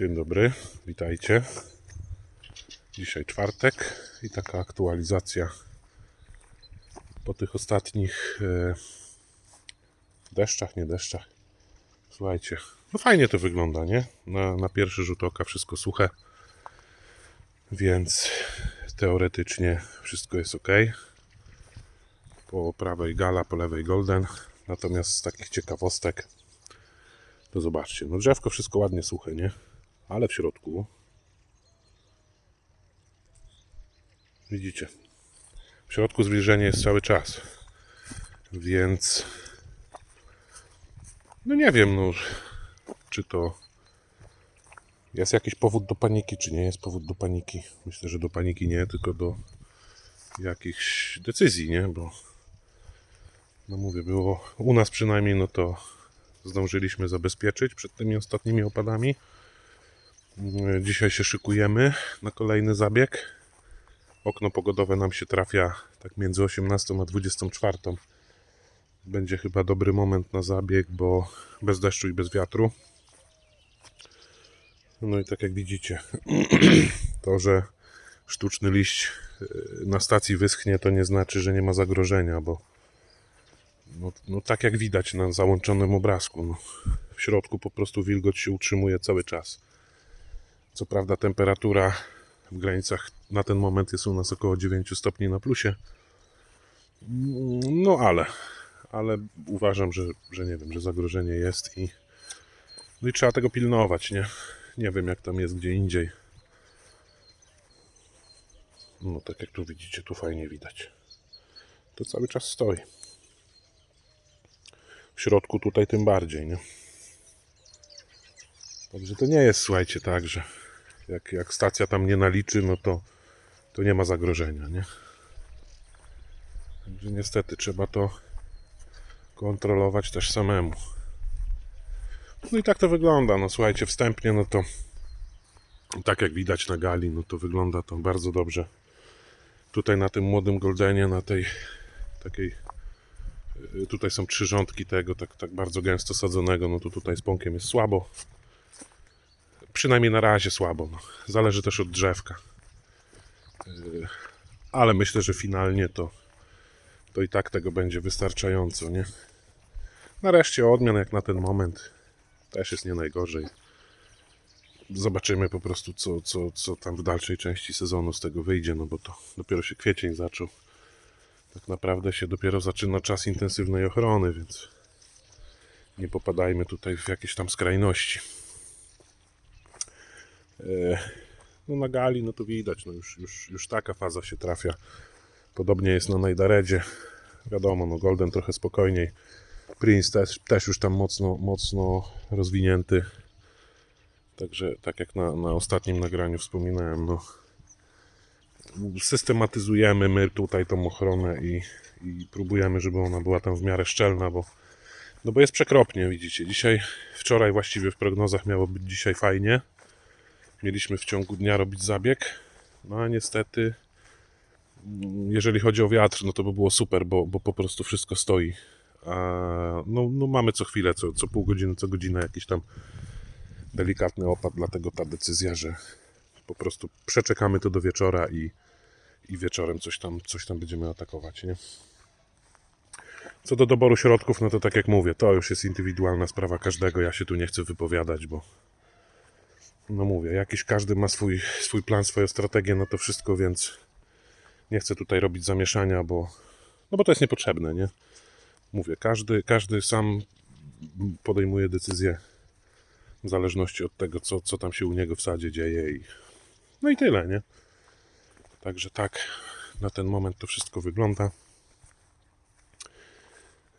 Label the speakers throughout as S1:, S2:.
S1: Dzień dobry, witajcie. Dzisiaj czwartek i taka aktualizacja po tych ostatnich e, deszczach, nie deszczach. Słuchajcie, no fajnie to wygląda, nie? Na, na pierwszy rzut oka wszystko suche, więc teoretycznie wszystko jest ok. Po prawej gala, po lewej golden. Natomiast z takich ciekawostek to zobaczcie, no drzewko wszystko ładnie suche, nie? Ale w środku widzicie, w środku zwilżenie jest cały czas. Więc no nie wiem, no czy to jest jakiś powód do paniki, czy nie jest powód do paniki. Myślę, że do paniki nie, tylko do jakichś decyzji, nie? Bo no mówię, było u nas przynajmniej, no to zdążyliśmy zabezpieczyć przed tymi ostatnimi opadami. Dzisiaj się szykujemy na kolejny zabieg. Okno pogodowe nam się trafia tak między 18 a 24. Będzie chyba dobry moment na zabieg, bo bez deszczu i bez wiatru. No i tak jak widzicie, to, że sztuczny liść y, na stacji wyschnie, to nie znaczy, że nie ma zagrożenia, bo no, no tak jak widać na załączonym obrazku, no, w środku po prostu wilgoć się utrzymuje cały czas. Co prawda temperatura w granicach na ten moment jest u nas około 9 stopni na plusie. No ale, ale uważam, że, że nie wiem, że zagrożenie jest i no i trzeba tego pilnować, nie? Nie wiem jak tam jest gdzie indziej. No tak jak tu widzicie, tu fajnie widać. To cały czas stoi. W środku tutaj tym bardziej, nie? Także to nie jest, słuchajcie, tak, że jak, jak stacja tam nie naliczy, no to, to nie ma zagrożenia, nie? Także niestety trzeba to kontrolować też samemu. No i tak to wygląda, no słuchajcie, wstępnie, no to tak jak widać na gali, no to wygląda to bardzo dobrze. Tutaj na tym młodym Goldenie, na tej takiej y, tutaj są trzy rządki tego, tak, tak bardzo gęsto sadzonego, no to tutaj z pąkiem jest słabo. Przynajmniej na razie słabo. No. Zależy też od drzewka. Yy, Ale myślę, że finalnie to, to i tak tego będzie wystarczająco, nie? Nareszcie odmian jak na ten moment też jest nie najgorzej. Zobaczymy po prostu, co, co, co tam w dalszej części sezonu z tego wyjdzie, no bo to dopiero się kwiecień zaczął. Tak naprawdę się dopiero zaczyna czas intensywnej ochrony, więc nie popadajmy tutaj w jakieś tam skrajności. E, No na gali, no to widać, no już, już, już taka faza się trafia. Podobnie jest na Najdaredzie. Wiadomo, no Golden trochę spokojniej. Prince też, też już tam mocno, mocno rozwinięty. Także tak jak na, na ostatnim nagraniu wspominałem, no systematyzujemy my tutaj tą ochronę i, i próbujemy, żeby ona była tam w miarę szczelna, bo, no bo jest przekropnie, widzicie. Dzisiaj, wczoraj właściwie w prognozach miało być dzisiaj fajnie. Mieliśmy w ciągu dnia robić zabieg, no a niestety, jeżeli chodzi o wiatr, no to by było super, bo, bo po prostu wszystko stoi. A no, no mamy co chwilę, co, co pół godziny, co godzinę jakiś tam delikatny opad, dlatego ta decyzja, że po prostu przeczekamy to do wieczora i, i wieczorem coś tam, coś tam będziemy atakować, nie? Co do doboru środków, no to tak jak mówię, to już jest indywidualna sprawa każdego. Ja się tu nie chcę wypowiadać, bo no mówię, jakiś każdy ma swój, swój plan, swoją strategię na to wszystko, więc nie chcę tutaj robić zamieszania, bo no bo to jest niepotrzebne, nie? Mówię, każdy, każdy sam podejmuje decyzję w zależności od tego, co, co tam się u niego w sadzie dzieje i no i tyle, nie? Także tak na ten moment to wszystko wygląda.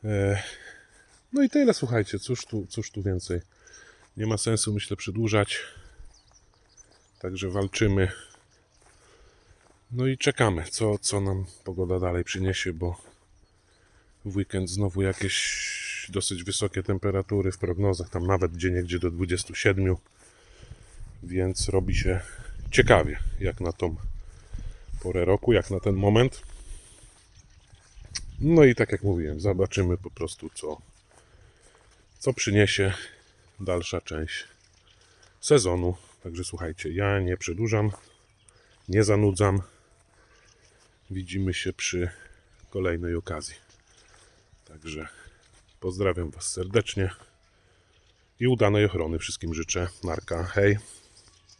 S1: E, No i tyle, słuchajcie, cóż tu, cóż tu więcej. Nie ma sensu, myślę, przedłużać. Także walczymy. No i czekamy, co, co nam pogoda dalej przyniesie, bo w weekend znowu jakieś dosyć wysokie temperatury w prognozach, tam nawet gdzie niegdzie do 27, więc robi się ciekawie, jak na tą porę roku, jak na ten moment. No i tak jak mówiłem, zobaczymy po prostu, co, co przyniesie dalsza część sezonu Także słuchajcie, ja nie przedłużam, nie zanudzam. Widzimy się przy kolejnej okazji. Także pozdrawiam Was serdecznie i udanej ochrony wszystkim życzę. Narka, hej.